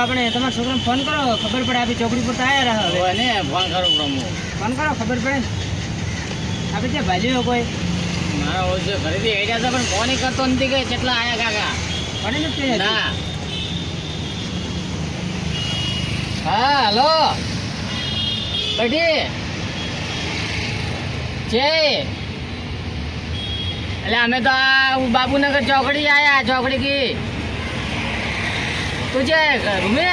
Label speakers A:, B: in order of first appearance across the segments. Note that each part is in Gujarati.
A: આપણે તમારા છોકરાને ફોન કરો ખબર પડે આપી ચોકડી પર આવ્યા રહ્યા હવે.
B: હોય ફોન કરો
A: ફોન કરો ખબર પડે આપણે ત્યાં ભાજ્યો કોઈ?
B: મારા ઓછો ઘરેથી હેડ્યા હતા પણ ફોન કરતો નથી કે કેટલા આયા કાકા.
A: પડે નથી.
B: ના. હા હલો. બેટી. છે એટલે અમે તો બાબુનગર ચોકડી આયા ચોકડી કી. તું છે રૂમે?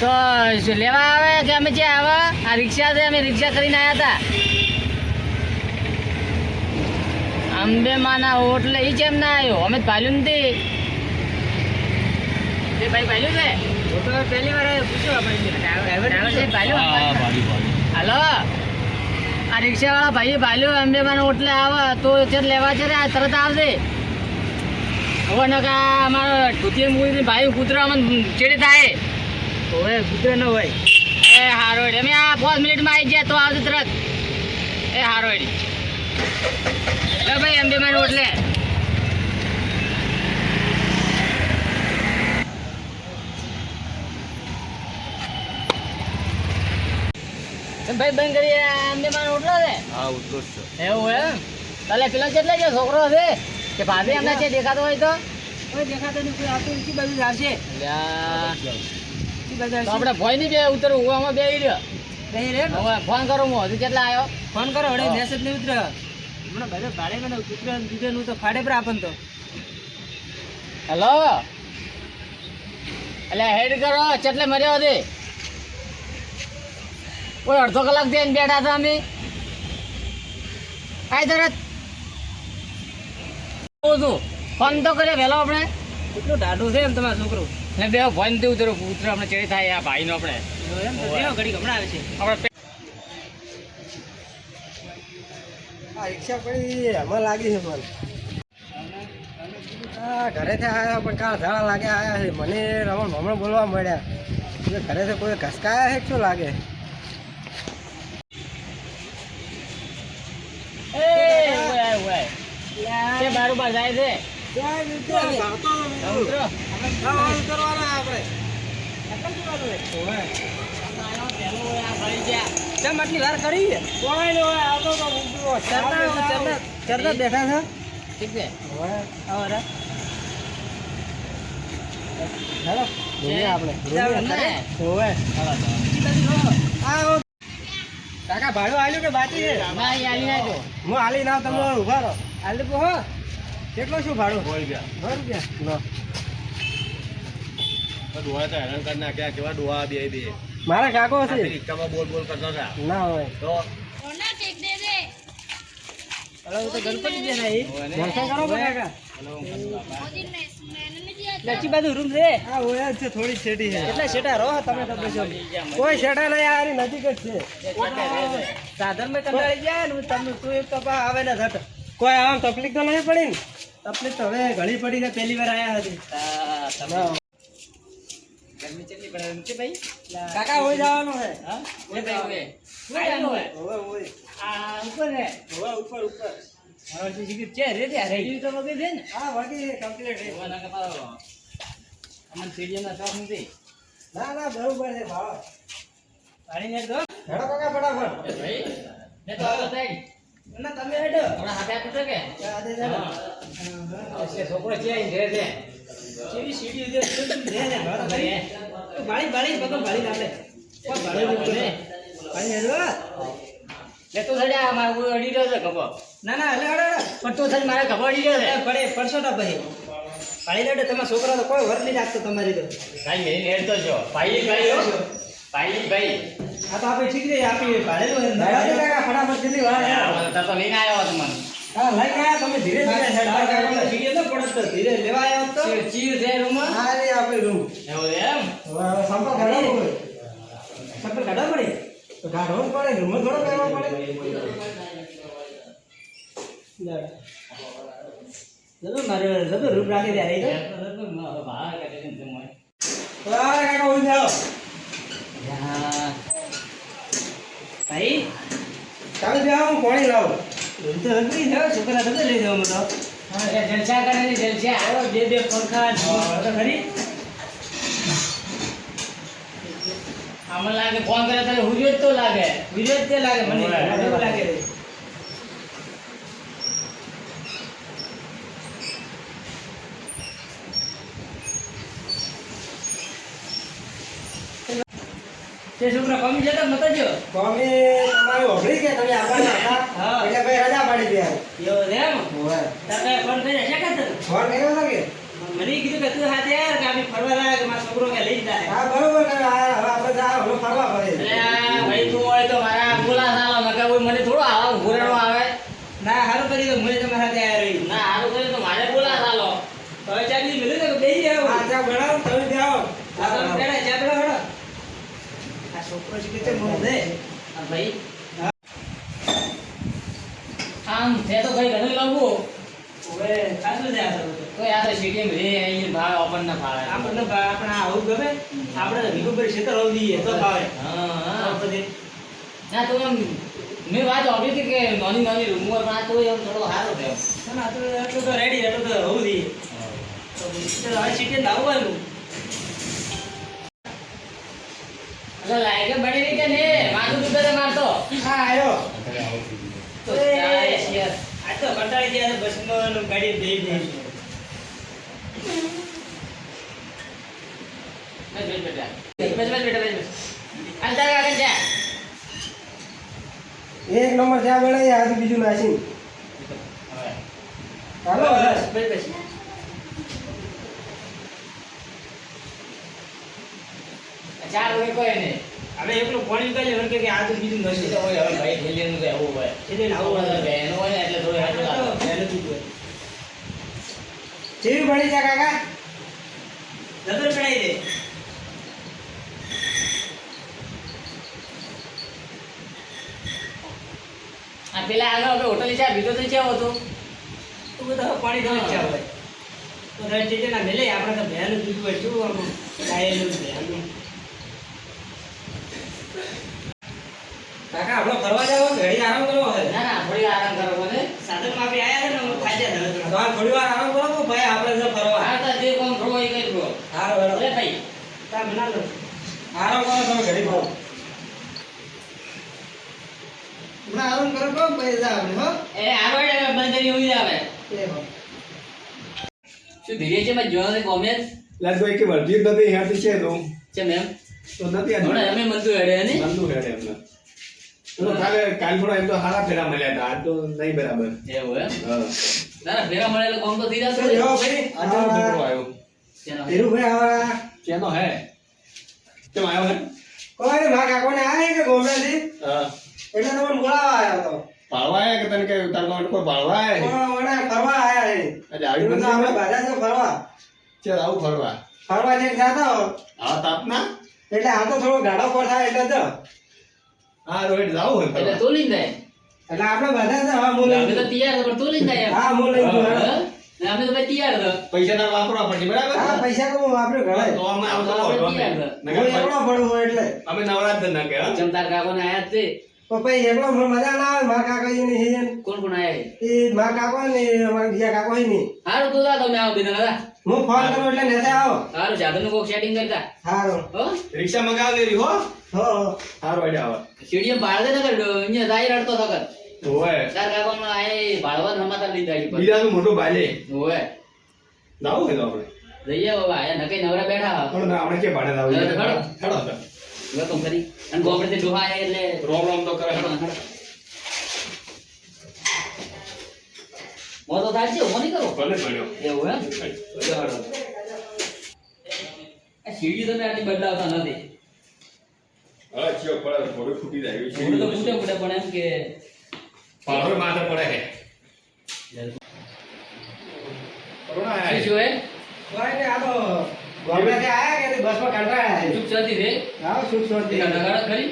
B: તો શું લેવા આવે કે અમે જે આવે? આ રિક્ષા છે અમે રિક્ષા કરીને આવ્યા હતા અંબે માના એટલે એ કેમ ના આવ્યો અમે પાલ્યું ભાલ્યું નથી. તે ભાઈ ભાલ્યું છે?
A: તો પહેલી વાર પૂછ્યો આપણે ડ્રાઈવર
B: ડ્રાઈવર છે ભાલ્યું હાલો. આ રિક્ષાવાળા ભાઈ ભાલ્યું અંબે માના હોટલે આવે તો લેવા છે ને આ તરત આવશે હવે નકા અમારા ધોતી મૂકી ભાઈ કૂતરો અમને ચેડી થાય.
A: હવે કૂતરો ન હોય.
B: એ હારો. અમે આ પાંચ મિનિટમાં આવી જાય તો આવશે તરત. એ હારો એટલે ભાઈ બે માના એટલે ભાઈ બંધ કરી અંબે માનો ઉઠલો છે
C: હા ઉત્કૃષ્ટ
B: એવું એમ? તાલે પેલા કેટલા છે છોકરો છે? કે ભાભી અમને છે દેખાતો હોય તો?
A: કોઈ દેખાતો નહીં આપતું કી જ આવશે.
B: આપણે ભોય નહીં બે ઉતરવું હું બે રહ્યો.
A: બે રે?
B: ફોન કરો હું હજુ કેટલા આવ્યો
A: ફોન કરો હડે
B: હા.
A: મેસેજ નહીં ઉતરે. હમણાં બધા ભાડે મને દીધેલું તો ફાડે પર આપણ તો.
B: હેલો એટલે હેડ કરો ચટલે મર્યા હતી કોઈ અડધો કલાક થઈને બેઠા હતા અમે? કાંઈ તરત ફોન તો કર્યો વહેલો આપણે.
A: કેટલું ટાઢું છે એમ તમારો છોકરો.
B: ને બે ફોનથી ઉતરો ઉતરો આપણે ચડી થાય આ ભાઈનો આપણે.
A: એમ તો દેવો ઘડી હમણાં આવે છે.
B: આપણે
A: આ રિક્ષા પડી હમણાં લાગી છે મને ઘરેથી આવ્યા પણ કાલ ઝાડા લાગે આવ્યા છે. મને રમણ ભમણ બોલવા મળ્યા. એટલે ઘરેથી કોઈ ઘસકાયા છે કે શું લાગે?
B: એ ઓય ઓય તે બારું બાર જાય છે
A: આટલી વાર કરી ચરતા ચરતા ચરતા બેઠા છે
B: ઠીક છે
A: આવો હેલો જોઈએ આપણે જોઈએ
B: ને?
A: હોવે આવો કાકા ભાડું આલ્યું કે બાકી છે
B: ના આલી નાખો
A: હું હાલી ના તમે ઊભા રહો હાલી હો. કેટલો શું ભાડું?
C: હોય ગયા.
A: સો રૂપિયા લો.
C: ડોહા તો હેરાન કરી નાખ્યા. કેવા ડોહા બે બે.
A: મારા કાકો છે
C: રિક્ષામાં બોલ બોલ કરતા હતા.
A: ના હોય.
C: તો?
A: હવે હું તો ગણપતિ જે ને ઈ.
C: હોય ને?
A: દર્શન કરો કાકા લચ્છી બાજુ રૂમ છે હા હોય છે થોડી શેટી છે. એટલે શેટા રહો તમે તો બેસો. કોઈ શેટા નહીં આ નજીક જ છે. સાધન મેં કંટાળી જાય ને તમને તું એક તો આવે ને ઝટ. કોઈ આમ તકલીફ તો નહીં પડી ને? તકલીફ તો હવે ઘણી પડી ને પહેલી વાર આયા હતી
B: ગરમી કેટલી પડે એમ છે ભાઈ?
A: કાકા હોય જવાનું છે.
B: હા? એ ભાઈ ઓય
A: હોય હોય હોય
B: આ ઉપર
A: હોય ઉપર ઉપર.
B: હવે જે છે રે ત્યાં રેડી તો વગર છે ને?
A: હા વળી કમ્પ્લીટ
B: ઓય ના કપાળો અમને સીડીએમ ના શોખ નથી.
A: ના ના બરોબર છે ભાવ.
B: પાણી ને દો.
A: હેડો કાકા ફટાફટ.
B: ભાઈ ને તો આવો થાય.
A: ના તમે હેડો.
B: હમણાં હાથે આપી
A: કે? હેડો.
B: છોકરો છે અહીં રહે છે.
A: જેવી સીડી છે રે ને તો ખરી. બાળી બાળી પકડ બાળી નાખે કોઈ બાળી નહીં બાળી હેડો.
B: લે તો સડ્યા મારે કોઈ અડી રહ્યો છે ખબર?
A: ના ના એટલે હેડો.
B: પણ તો સડી મારે ખબર અડી રહ્યો છે.
A: પડે પડશો તો ભાઈ. ભાઈ હેડો તમે છોકરા તો કોઈ વર્ત નહીં રાખતો તમારી તો.
B: ભાઈ મેરી હેડ તો જો ભાઈ ભાઈ. ભાઈ ભાઈ
A: આ તો આપણે શીખી છે આપી ભાડે તો કાકા ફટાફટ કેટલી વાર.
B: તો તો લઈને આવ્યો હતો મને.
A: હા લઈને આયા તમે ધીરે ધીરે હેડ કાકા શીખી તો પડત તો ધીરે લેવા આવ્યો તો.
B: ચીર છે રૂમમાં?
A: હા રે આપણે રૂમ.
B: એવું એમ?
A: હવે હવે સંપલ કાઢવો પડે. કાઢવા તો કાઢવો જ પડે રૂમ થોડો કરવો પડે. જરૂર મારે જરૂર રૂમ રાખી દે રહી
B: બહાર કાઢી દે તમે.
A: તો કાકા ઉઈ જાઓ
B: હા.
A: ભાઈ ચાલો બે હું પાણી લાવો. હું તો હકરી જાઓ છોકરા તો લઈ જાઓ તો
B: હા, જલસા કરે ને જલસા.
A: આવો બે બે પંખા તો ખરી.
B: આમાં લાગે ફોન કરે તારે હુજો જ તો લાગે.
A: વિરોધ તે લાગે મને. લાગે. તે છોકરા કમી જતા નતો જો
D: પમી તમારી ઓગળી કે તમે આવવાના હતા.
A: હા.
D: એટલે ભાઈ રજા પાડી દે
A: એવો છે એમ?
D: ઓય.
A: તારે ફોન કરી શકે કે
D: ફોન કર્યો હતો કે?
A: મને કીધું કે તું હાથે યાર કે અમે ફરવા કે મારો છોકરો કે લઈ જાય.
D: હા બરોબર કે આ હવે આપણે જા હવે ફરવા પડે
B: ભાઈ તું હોય તો મારા બોલા સાલો કોઈ મને થોડો આવા ઘોરેણો આવે
A: ના હારું કરી તો મને તમારા સાથે આયા રહી
B: ના હારું કર્યું તો મારે બોલા સાલો
A: હવે ચાલી મિલે તો બેસી જાવ
D: હા ચા બનાવો તમે જાઓ
A: આ તો પેલા ચા પીવો હેડો. આ છોકરો છે. કે મોં દે
B: ભાઈ આમ છે તો ભાઈ ઘણું લાંબુ
A: હવે ખાસું છે આ તો.
B: તો યાર સીટીએમ રે અહીં ભાવ આપણને ફાવે
A: આપણને બા- આપણે આવું ગમે? આપણે તો ભીખું ક્ષેત્ર હોવું જોઈએ તો ભાવે.
B: હા. ના તો એમ મેં વાત સાંભળી હતી કે નાની નાની રૂમો પણ આ તો એમ થોડો સારો થયો
A: ના, તો રેડી આટલું તો હોવું જોઈએ. તો હવે સીટીએ જ આવવાનું
B: એટલે લાયકે બની રહી કે ને માથું દુખે મારતો
D: હા આવ્યો
B: તો ચાલે છે યાર.
A: આ તો કંટાળી ગયા બસમાં ગાડી દઈ દઈ
B: બસ બસ બેટા. બસ બસ બેટા બસ હાલ તારે આગળ જા.
D: એક નંબર ચા બને આજે બીજું નાસી હાલો
A: બસ બસ.
B: ચાર વગે કોઈ નહીં.
A: હવે એકલું પાણી કાઢી એમ કે આ તો બીજું નથી
B: તો હોય હવે ભાઈ ઠેલીનું નું આવું હોય.
A: એટલે આવું
B: આવું
A: હોય.
B: એનું હોય ને એટલે થોડું હાથું
A: જ હોય.
D: જેવી બની ચા કાકા.
A: નજર પડાઈ દે.
B: આ પેલા આગળ આપણે હોટલ ચા બીજો તો કેવો હતો?
A: તો બધા પાણી તો જ હોય. તો દર ના મેલે આપણે તો ભેલું દૂધ હોય શું આમ ગાયેલું ભેનું કાકા આપણે ફરવા જાવ ઘડી આરામ કરવો હોય
B: ના ના થોડી આરામ કરો મને
A: સાધનમાં આપણે આયા છે ને હું ખાઈ જાય તમારે થોડી વાર આરામ કરો તો ભાઈ આપણે જો ફરવા
B: હા તો જે કોમ કરવો એ કરી દો
A: હારો હેડો
B: લે ભાઈ
A: તા મના લો
D: આરામ કરો તમે ઘડી પાઓ હમણાં આરામ કરો કોમ પૈસા જા હો.
B: એ આવડે બંધ કરી ઉઈ આવે. શું ધીરે છે મેં જોયો કોમેન્ટ?
C: લાલભાઈ કે વર્ધી જ નથી હેરતી છે તો.
B: છે મેમ
C: તો નથી
B: હમણાં અમે મંદુ હેડે ને
C: મંદુ હેડે એમને. તો કાલે કાલ થોડા એમ તો હારા ફેરા મળ્યા હતા આજ તો નહીં બરાબર.
B: એવું એમ?
C: હા.
B: ના ના ભેગા મળેલો કોમ તો
D: દીધા
B: છે
D: જો ભાઈ
C: આજે છોકરો આવ્યો.
B: તેરું
D: ભાઈ આવા.
C: ચેનો હે? કેમ આવ્યો હે?
D: કોઈ મા કાકોને આવે કે ગોમડાથી
C: હા.
D: એટલે તમે બોલાવા આવ્યો તો.
C: પાળવા આવ્યા કે તને કે તાર માટે કોઈ પાળવા
D: આવ્યા ફરવા આવ્યા છે.
C: એટલે આવી
D: એવું તો આપણે
C: બંધ
D: છે ફરવા
C: ચાલ આવું ફરવા
D: ફરવા જઈને જાતા હો
C: હા તાપના?
D: એટલે આ તો થોડો ગાડો પર થાય એટલે તો.
C: હા રોહિત જાવું હોય
B: એટલે તું લઈને જાય.
D: એટલે આપણે બધા છે હા હું
B: અમે તો તૈયાર હતા, પણ તું લઈ જાય
D: હા હું લઈ
B: હા? અમે તો ભાઈ તૈયાર હતા
C: પૈસા ના વાપરવા પડશે બરાબર?
D: હા પૈસા તો હું વાપર્યો ઘરે.
C: તો અમે આવતો
B: આપણે
C: હોય
B: તૈયાર
C: અમે.
B: હતા.
D: હું
C: નકર
D: એકલો પડું હોય એટલે.
C: અમે નવરાત જ ના કે હા?
B: કાકો ને આયા જ
D: પછી એકલો મજા ના આવે મારા કાકા ને હે
B: કોણ કોણ આયા
D: એ મારા કાકો ને અમારા બીજા કાકા ને
B: હારું તું જા તમે આવો બેન દાદા
D: હું ફોન કરું એટલે નેસે આવો.
B: હારું જાદવનું કોક સેટિંગ કરતા.
D: હારું.
B: હો?
C: રિક્ષા મંગાવ દેરી હો?
D: હો હારું
C: સારું વાડે આવે.
B: સીડીએમ ભાળ દે નકર અહીંયા જાય રડતો થકર
C: હોય
B: તાર કાકોનો આયા ભાળવા સમાચાર લીધા છે
C: બીજાનું મોટું બાલે
B: ઓય.
C: હોય તો આપણે.
B: જઈએ બાબા આયા નકે નવરા બેઠા.
C: પણ ના, આપણે કે ભાડે
B: ખડો
C: છે?
B: હેડો.
C: હેડો તો.
B: હવે તો કરી અને ગોબડે થી આયા એટલે
C: રોમ રોમ તો કરે હેડો.
B: મો તો થાય છે મો નહીં કરો
C: ભલે ભલ્યો.
B: એવું એમ ચાલો. આ સીડી તમે આટલી બદલાવતા નથી
C: ચિયો પડે થોડું ફૂટી જાય એવી
B: થોડું તો ફૂટે ફૂટે પણ એમ કે
C: માથે પડે છે. કોરોના આયા છે.
B: શું હે
D: કોઈ આ તો આયા બસમાં કંટાળ્યા છે
B: ચૂપ ચાલતી રે
D: આવો સુખ શાંતિ.
B: નગાડા ખરી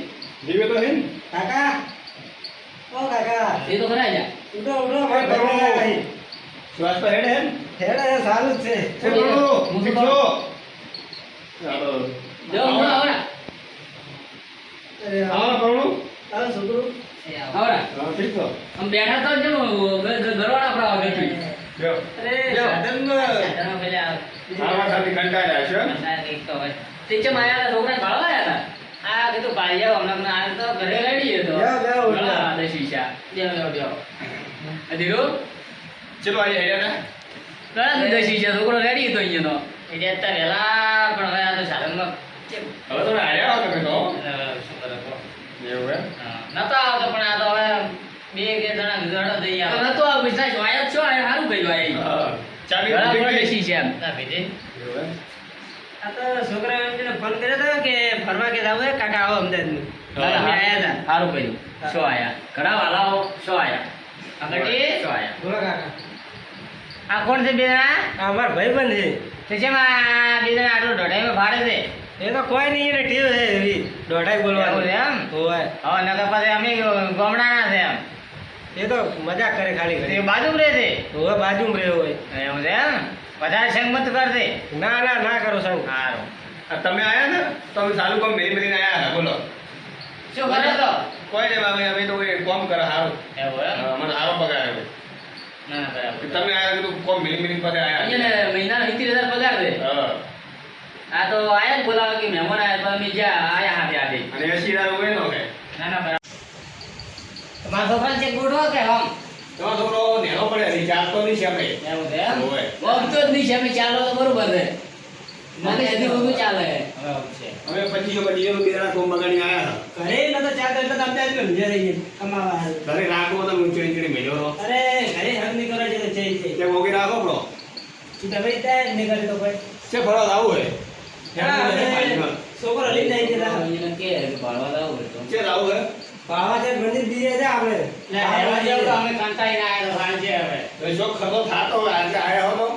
C: જીવે તો હે?
D: કાકા ઓ કાકા
B: એ તો ખરા જા
D: ઉઠો ઉઠો ભાઈ છે.
C: શ્વાસ તો હેડે હે?
D: હેડે હે, સારું જ છે.
B: હું
C: શીખજો. હાલો.
B: જાઓ હમણાં આવડા
D: અરે,
C: આવો ને પરણું?
D: આવો છોકરું
B: આવડા
C: હા, ઠીક તો.
B: આમ બેઠા તો જો ગ- આપણા આગળથી
C: લ્યો.
A: અરે
C: લ્યો.
A: સાધનમાં
B: સાધનમાં પેલા
C: આવા ખાલી કંટાળ્યા છો એમ?
B: તો હોય. ટીચરમાં આયા હતા, ભાળવા હતા. આ કીધું ભાઈ જાઓ, હમણાં આ તો ઘરે રેડી હતો.
C: ચલો આઈ આયા ને?
B: ઘણા બધા દસ છોકરો રેડી હતો અહીંયાનો. એટલે અત્યારે વહેલા, પણ હવે આ તો સાધનમાં
C: હવે તમે આયા હો તમે તો. એવું
B: આવતો પણ આ તો હવે બે કે જણા ગુજરાડો દઈ આવે. નતો આવો, વિશ્વાસ વાય જ છો, આ સારું કર્યું આ એ.
C: હા. ચાવી
B: ઘણા
C: ઉડી
B: બધા
C: ગઈ.
B: દસ વીસા એમ. ના, ભેટે.
C: એવું એમ?
A: આ તો છોકરા ફોન કર્યો હતો કે ફરવા કે જાવ કાકા આવો અમદાવાદમાં. અમે આયા હતા.
B: સારું કર્યું. શું આયા? ઘણા વાલાઓ શું આયા? આગળ શું આયા?
A: બોલો કાકા.
B: આ કોણ છે બે જણા?
A: આ અમારા ભાઈબંધ છે.
B: તે શેમાં બે જણા આટલું દોઢાઈમાં ભાડે છે?
A: એ તો કોઈ નહીં એને ટેવ છે દોઢાઈ બોલવાનું.
B: એમ?
A: હોય.
B: હવે નકર પછી અમે ગામડાના છે એમ.
A: એ તો મજા કરે ખાલી
B: તે બાજુ રહે છે?
A: હવે બાજુ રહ્યો હોય.
B: એવું છે વધારે સંગમત કરશે
A: ના ના ના કરો સંગ
B: સારું
C: તમે આયા ને તો અમે સારું કામ મેરી મેરીને આયા હતા, બોલો.
B: શું કરે તો.
C: કોઈ નહીં બાબા અમે તો કોઈ કોમ કરે સારું
B: એવું
C: અમારે સારો પગાર આવ્યો
B: ના ના બરાબર
C: તમે આયા તો કોમ મેરી મેરી પાસે આયા.
B: અહીંયા મહિના હજાર પગાર
C: હા.
B: આ તો આયા જ બોલાવે કે મહેમાન આયા તો અમે જ્યાં આયા હાથે હાથે
C: અને એસી હજાર હોય નો કે
B: ના ના બરાબર તમારા છોકરાને ચેક ગોઠવો કે હમ
C: તમારો છોકરો નેનો પડે હજી ચાલતો નહીં છે અમે
B: એવું છે એમ?
C: હોય.
B: વખતો જ નહીં છે અમે ચાલો તો બરોબર છે. મને હજી બધું ચાલે
C: હવે પછી પછી એનું બીજા કોમ બગાડી આયા
A: ઘરે નતો ચાલતો એટલે તો અમદાવાદમાં ઊંઝા રહી કમાવા
C: ઘરે રાખવો તો ઊંચો ઈંચડી મેલ્યો રહો.
A: અરે ઘરે હગ નહીં કરવા જેતો છે છે.
C: તે મોગી રાખો
A: બ્રો તો ભાઈ ત્યાં જ નહીં કરે તો ભાઈ
C: છે ફરવા આવું હે
A: હા, છોકરો લઈને જાય છે રાહ.
B: કે કે આવું લાવો હોય તો.
C: છે આવું હે
A: છે મંદિર બીજે છે આપણે.
B: એટલે હેરવા જાવ તો અમે કંટાળીને આયા તો સાંજે હવે.
C: તો જો ખરો થાતો હોય આજે આયા હો તો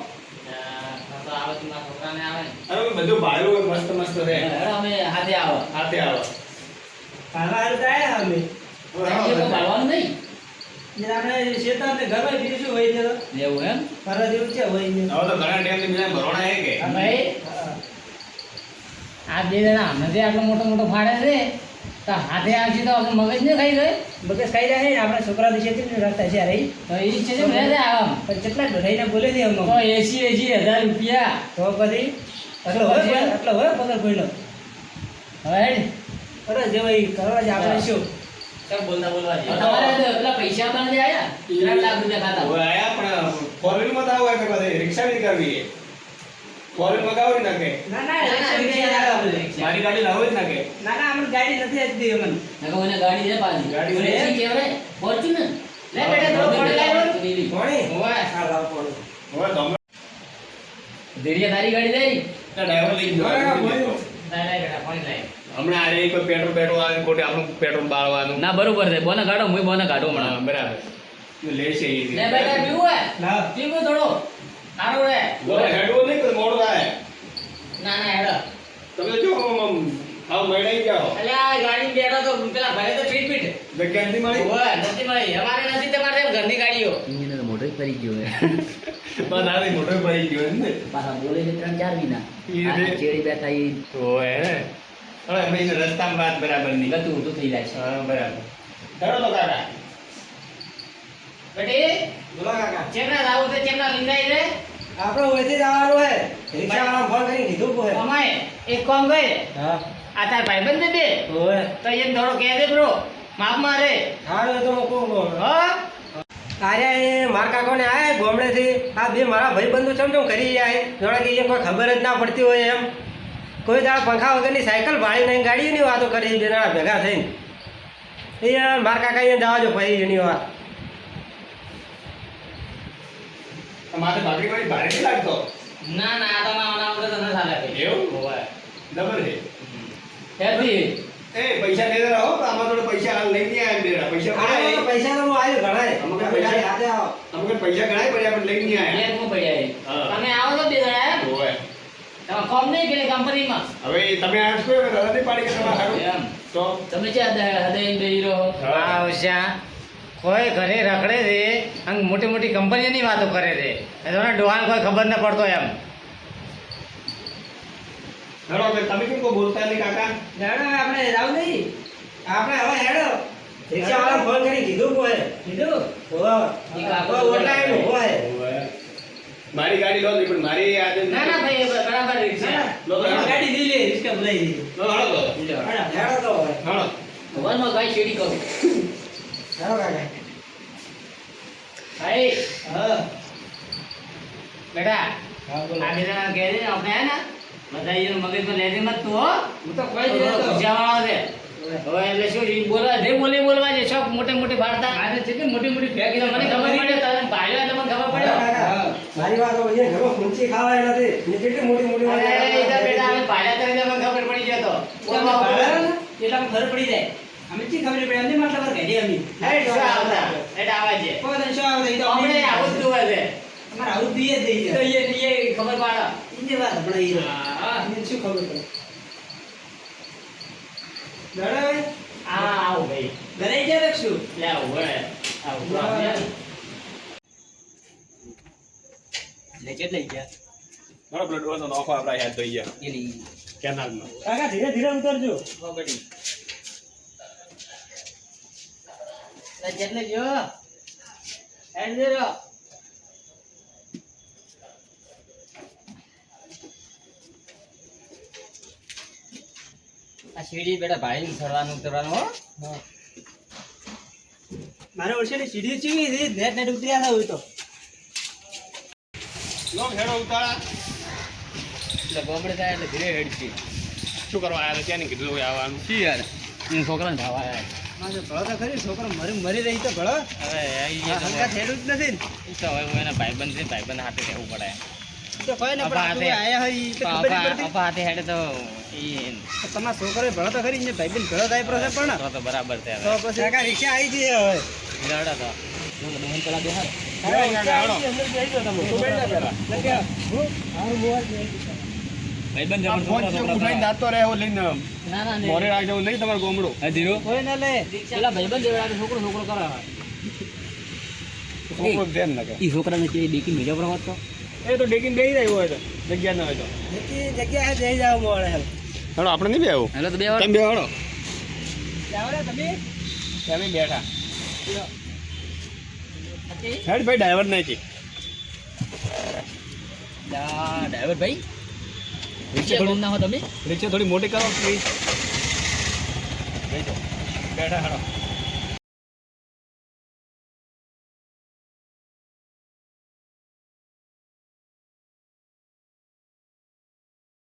B: તો આવે તો ના છોકરાને આવે.
C: અરે અમે બધું ભાડું હોય મસ્ત મસ્ત રે.
B: હેરો અમે હાથે આવો.
C: હાથે આવો.
A: હારું તો આયા અમે.
C: હવે
B: સાંજે કોઈ નહીં.
A: એટલે આપણે શેતાન ને ઘરમાં બીજું હોય છે
B: એવું એમ?
A: ફરવા જેવું છે હોય ને.
C: હવે તો ઘણા ટાઈમથી બીજા ભરવાના હે કે?
B: ભાઈ. આ બે જણા અમે જે આટલો મોટો મોટો ફાડે છે હાથે આવશે તો આપણે મગજ ને ખાઈ ગઈ
A: મગજ ખાઈ જાય ને આપણા છોકરા વિશે રાખતા? છે રહી
B: તો એ છે
A: પણ કેટલા ઢોરાઈને બોલે છે અમુક
B: એસી એસી હજાર રૂપિયા.
A: તો પછી એટલો હોય એટલો હોય પગાર કોઈનો
B: હવે હેડ.
A: અરે જે ભાઈ કરવા જ આપણે શું?
B: બોલતા બોલવા તમારે પેલા પૈસા આપવાના આયા? લાખ રૂપિયા ખાતા.
C: આયા પણ ફોર વ્હીલમાં તો આવું રિક્ષા બી કરવી ફોર મગાવી નાખે. ના
A: ના ના
B: ના, ના.
C: મારી ગાડી લાવો જ નાખે.
A: ના ના અમને ગાડી નથી આપતી અમને.
B: નકો મને ગાડી દે પાછી.
C: ગાડી
B: ઓલે
C: છે?
B: કેવરે ફોર્ચ્યુનર? લે બેટા તો પાણી લાવ લીલી.
A: કોણી?
B: હોવે.
A: હા લાવ કોણી.
C: હવે તમે
B: ધીરે તારી ગાડી લઈ.
C: ડ્રાઈવર લઈ ગયો.
A: ના, ના,
B: બેટા પાણી લાય
C: હમણાં આરે એક પેટ્રોલ પેટ્રોલ આવે ખોટે આપણું પેટ્રોલ બાળવાનું.
B: ના બરોબર છે. બોને કાઢો હું બોને કાઢો
C: હમણાં. બરાબર. લેશે એ
B: લે બેટા પીવું હે?
A: લાવો.
B: પીવું થોડો. સારું રે.
C: બોલે હેડવું નહીં તો મોડું થાય.
B: ના ના હેડો.
C: તમે જો આમ મેળાઈ જાઓ
B: એટલે આ ગાડી બેઠો તો પેલા ભાઈ તો ફીટ ફીટ.
C: એટલે ક્યાંથી મળી?
B: ઓય નથી મળી. અમારે નથી તમારે એમ ઘરની ગાડીઓ. એને તો મોટો ફરી ગયો હે.
C: બસ આવી મોટો પડી ગયો ને.
B: પાછા બોલે છે ત્રણ ચાર વિના. આ ચેડી બેઠા ઈ.
C: ઓય હે. હવે એને રસ્તામાં વાત બરાબર નહીં.
B: ગતું ઊંધું થઈ જાય છે.
C: હા બરાબર. ધરો તો કાકા.
B: બેટી
A: બોલો કાકા.
B: ચેમના જાવું છે ચેમના લીંદાઈ રે
A: આપણે ઓળખી જવાનું હે રિક્ષાવાળાને ફોન કરી કીધું કોઈ.
B: અમાય એક કોમ ગઈ
A: હા.
B: આ તાર ભાઈબંધ દે.
A: ઓય.
B: તો એમ થોડો કહે દે બ્રો માફ મારે.
A: હારું તો હું કહું.
B: હા?
A: એ માર કાકોને આયા ગોમડેથી? આ બે મારા ભાઈબંધો ચમ ચમ કરી જાય જોડે કે કોઈ ખબર જ ના પડતી હોય એમ. કોઈ દાડા પંખા વગરની સાયકલ ભાળીને ગાડીની વાતો કરી બે જણા ભેગા થઈને. એ માર કાકા અહીંયા જવા જો ભાઈ એની વાત.
C: માથે ભાખરી વાળી ભારે નહીં લાગતો?
B: ના ના આ તો ના ના આપણે તો ન ચાલે
C: એવું?
B: હોય.
C: ડબલ હે
B: હે ભાઈ
C: એ પૈસા લેતા રહો તો આમાં થોડા પૈસા હાલ લઈ નહીં આવ્યા બેરા. પૈસા
A: ખાય પૈસા તો હું આવ્યો ઘણાય.
C: અમુક પૈસા-
A: હાથે આવો.
C: અમુક પૈસા ઘણા પડ્યા પણ લઈ નહીં આવ્યા
B: હું પડ્યા તમે આવો તો બે જણા એમ.
C: ઓય.
B: તમે કોમ નહીં પેલી કંપનીમાં?
C: હવે તમે આજ કોઈ દાદા ની પાડી કે તમારે
B: એમ.
C: તો?
B: તમે છે હૃદય રહો
C: હા.
B: કોઈ ઘરે રખડે છે અને મોટી મોટી કંપનીની વાતો કરે છે. એ ડોહાન કોઈ ખબર ન પડતો એમ.
C: હેડો તમે કેમ કોઈ બોલતા નહીં કાકા?
A: હેડો આપણે જાવ નહીં. આપણે હવે હેડો. રિક્ષાવાળાને ફોન કરી કીધું કોઈ?
B: કીધું?
A: કોઈ નું હોય
C: મારી ગાડી લો પણ મારી આદત
B: ના ના ભાઈ બરાબર રિક્ષા.
C: લો
A: ગાડી દી લે
C: તો.
D: તો.
B: વનમાં શેડી કહું
D: હેડો કાકા.
B: ભાઈ
A: હા.
B: બેટા આ બેટા ઘેર જઈને આપણે હે ને બધા એનું મગજમાં લેજે મત તું હો.
A: હું તો કોઈ જ નતો.
B: છે. હવે. એટલે શું ઈ બોલવા જે બોલે બોલવા છે શોખ મોટી મોટી ભાડતા આજે છે કે મોટી મોટી ફેંકી મને ખબર પડે તારે ભાઈઓ એટલે મને ખબર પડે.
D: મારી વાત હવે અહીંયા ખૂંચી ખાવાય નથી. ને કેટલી મોટી મોટી
B: અરે. બેટા અમે તરીકે મને ખબર પડી જાય તો.
A: તમે ભાડા ને, એટલે ખબર પડી જાય. અમે ચી ખબર પડી? અમને માટલા પર કાઢી અમે
B: હેડ શું આવતા? હેડ આવા છે.
A: કોઈ તને શું આવે એ તો
B: અમને
A: અમને
B: આવું જ જોવે છે.
A: અમારે આવું દઈએ જ દઈએ
B: તો એ એ ખબર પાડો.
A: ઈ જે વાત હમણાં ઈ
B: હા
A: એને શું ખબર પડે? બરાબર
B: આ આવું ભાઈ.
A: ઘરે ગયા રાખશું
B: લે આવું વળે. આવું લે. કેટલે ગયા?
C: હેડો, પેલો ડોસો નોખો આપણા યાદ થઈ ગયા.
B: એની.
C: કેનાલમાં.
D: કાકા ધીરે ધીરે ઉતરજો.
B: જેટલે જો. હેડ દેરો આ સીડી બેટા ભાઈ ચડવાનું ઉતરવાનું હો.
A: મારે ની સીડી ચીવી હતી નેટ નેટ ઉતરી હતા હોય તો.
C: લો, હેડો ઉતાળા.
B: એટલે ગોમડે થાય એટલે ધીરે હેડતી
C: શું કરવા આવ્યા? ત્યાં કીધું આવવાનું.
B: શી યાર? છોકરાને ખાવા આવ્યા
A: ભળો તો ખરી છોકરો મરી મરી રહી તો ભળો.
B: હવે
A: નથી ને.
B: તો હવે હું એના ભાઈબંધ છે ભાઈબંધ હાથે રહેવું પડે.
A: તો કોઈ ને પણ. આયા
B: હાથે હેડે તો
A: તમારા છોકરો ભળો તો ખરી ને ભાઈબંધ ભળો થાય પ્રોસેસ પણ.
B: તો બરાબર છે
A: તો
B: હવે.
A: પછી કાકા રિક્ષા આવી જઈએ હવે.
B: હિરાવડા તો. પેલા. ભાઈબંધ
C: ઉઠાઈને રહે લઈને. મોરે રાખજો નહીં તમારું ગોમડું.
B: હે ધીરો
A: કોઈ ના લે.
B: પેલા ભાઈબંધ જેવડા છોકરો છોકરો કરાવે
C: છોકરો ધ્યાન ના કરે.
B: ઈ છોકરાને કે ડેકી મીડિયા પર વાત તો
C: એ તો ડેકીને બેહી રહ્યો હોય તો જગ્યા ના હોય તો.
A: જગ્યાએ જગ્યા જઈ જાવ મોડે હાલ.
C: આપણે નહીં બેહવું.
B: હેલો તો બે વાર
C: તમે બે હેડો
A: તમે.
C: તમે બેઠા. હેડ ભાઈ ડ્રાઈવર નહીં છે.
B: ડ્રાઈવર ભાઈ. રિક્ષા કોણ ના હો તમે?
C: રિક્ષા થોડી મોટી કરો પ્લીઝ બેઠા હેડો